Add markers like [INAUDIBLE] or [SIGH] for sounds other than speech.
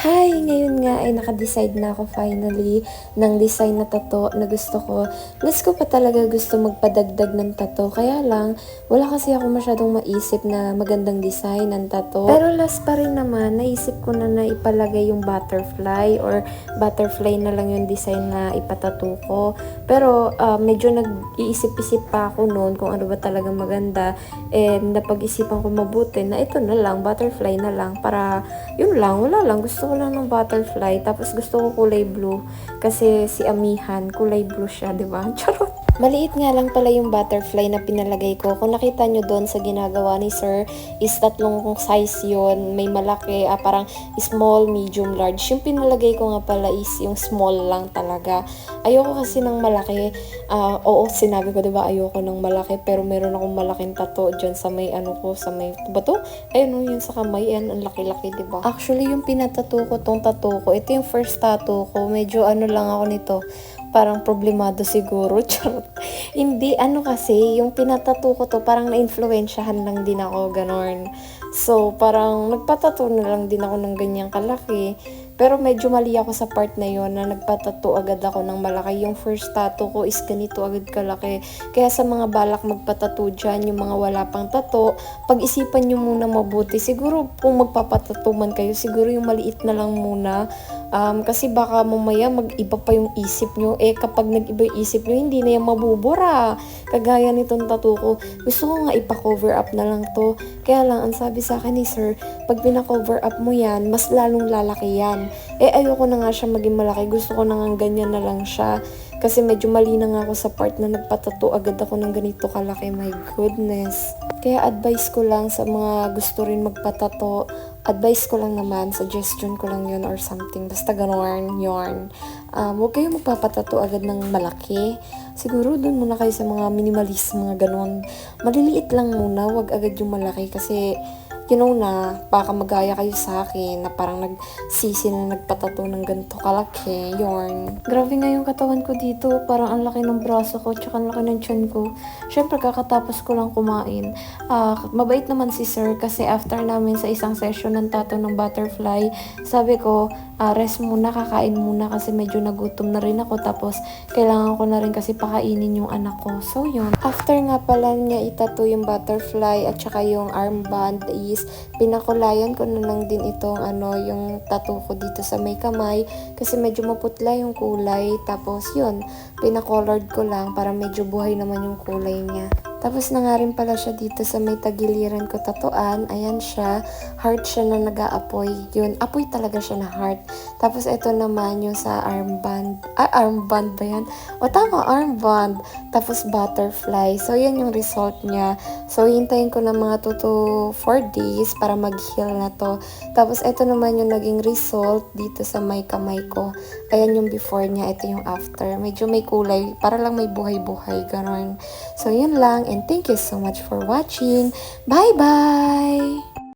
Hi! Ngayon nga ay nakadecide na ako finally ng design na tato na gusto ko. Mas ko pa talaga gusto magpadagdag ng tato. Kaya lang, wala kasi ako masyadong maisip na magandang design ng tato. Pero last pa rin naman, naisip ko na na ipalagay yung butterfly or butterfly na lang yung design na ipatato ko. Pero ah, medyo nag-iisip-isip pa ako noon kung ano ba talaga maganda. And napag-isipan ko mabuti na ito na lang, butterfly na lang. Para, yun lang, wala lang. Gusto ko lang ng butterfly. Tapos gusto ko kulay blue. Kasi si Amihan, kulay blue siya, di ba? [LAUGHS] Charot! Maliit nga lang pala yung butterfly na pinalagay ko. Kung nakita nyo doon sa ginagawa ni Sir, is tatlong size yon May malaki, ah, parang small, medium, large. Yung pinalagay ko nga pala is yung small lang talaga. Ayoko kasi ng malaki. Ah, oo, sinabi ko 'di ba ayoko ng malaki pero meron akong malaking tato diyan sa may ano ko, sa may ba to? Ayun oh, yun sa kamay, yan ang laki-laki 'di ba? Actually, yung pinatato ko tong tato ko, ito yung first tattoo ko. Medyo ano lang ako nito parang problemado siguro. [LAUGHS] Charot. Hindi, ano kasi, yung pinatato ko to, parang na-influensyahan lang din ako, ganon. So, parang nagpatato na lang din ako ng ganyang kalaki. Pero medyo mali ako sa part na yon na nagpatato agad ako ng malaki. Yung first tattoo ko is ganito agad kalaki. Kaya sa mga balak magpatato dyan, yung mga wala pang tato, pag-isipan nyo muna mabuti. Siguro kung magpapatato man kayo, siguro yung maliit na lang muna. Um, kasi baka mamaya mag-iba pa yung isip nyo. Eh kapag nag-iba yung isip nyo, hindi na yan mabubura. Kagaya nitong tattoo ko. Gusto ko nga ipa-cover up na lang to. Kaya lang, ang sabi sa akin ni sir, pag pina-cover up mo yan, mas lalong lalaki yan. Eh ayoko na nga siya maging malaki. Gusto ko na nga ganyan na lang siya. Kasi medyo mali na nga ako sa part na nagpatato agad ako ng ganito kalaki. My goodness. Kaya advice ko lang sa mga gusto rin magpatato, advice ko lang naman, suggestion ko lang yun or something. Basta ganon, yarn. Um, huwag kayo magpapatato agad ng malaki. Siguro dun muna kayo sa mga minimalist, mga ganon. Maliliit lang muna, wag agad yung malaki kasi you know na, baka magaya kayo sa akin na parang nagsisi na nagpatato ng ganito kalaki, yorn. Grabe nga yung katawan ko dito, parang ang laki ng braso ko, tsaka ang laki ng chin ko. Syempre, kakatapos ko lang kumain. Ah, mabait naman si sir kasi after namin sa isang session ng tato ng butterfly, sabi ko, ah, rest muna, kakain muna kasi medyo nagutom na rin ako. Tapos, kailangan ko na rin kasi pakainin yung anak ko. So, yun. After nga pala niya itato yung butterfly at saka yung armband is pinakulayan ko na lang din itong ano, yung tattoo ko dito sa may kamay kasi medyo maputla yung kulay. Tapos, yun, pinakolored ko lang para medyo buhay naman yung kulay niya. Tapos na nga rin pala siya dito sa may tagiliran ko tatuan. Ayan siya. Heart siya na nag-aapoy. Yun, apoy talaga siya na heart. Tapos ito naman yung sa armband. Ah, armband ba yan? O tama, armband. Tapos butterfly. So, yan yung result niya. So, hintayin ko na mga 2 to 4 days para mag-heal na to. Tapos ito naman yung naging result dito sa may kamay ko. Ayan yung before niya. Ito yung after. Medyo may kulay. Para lang may buhay-buhay. Ganon. So, yun lang and thank you so much for watching. Bye-bye!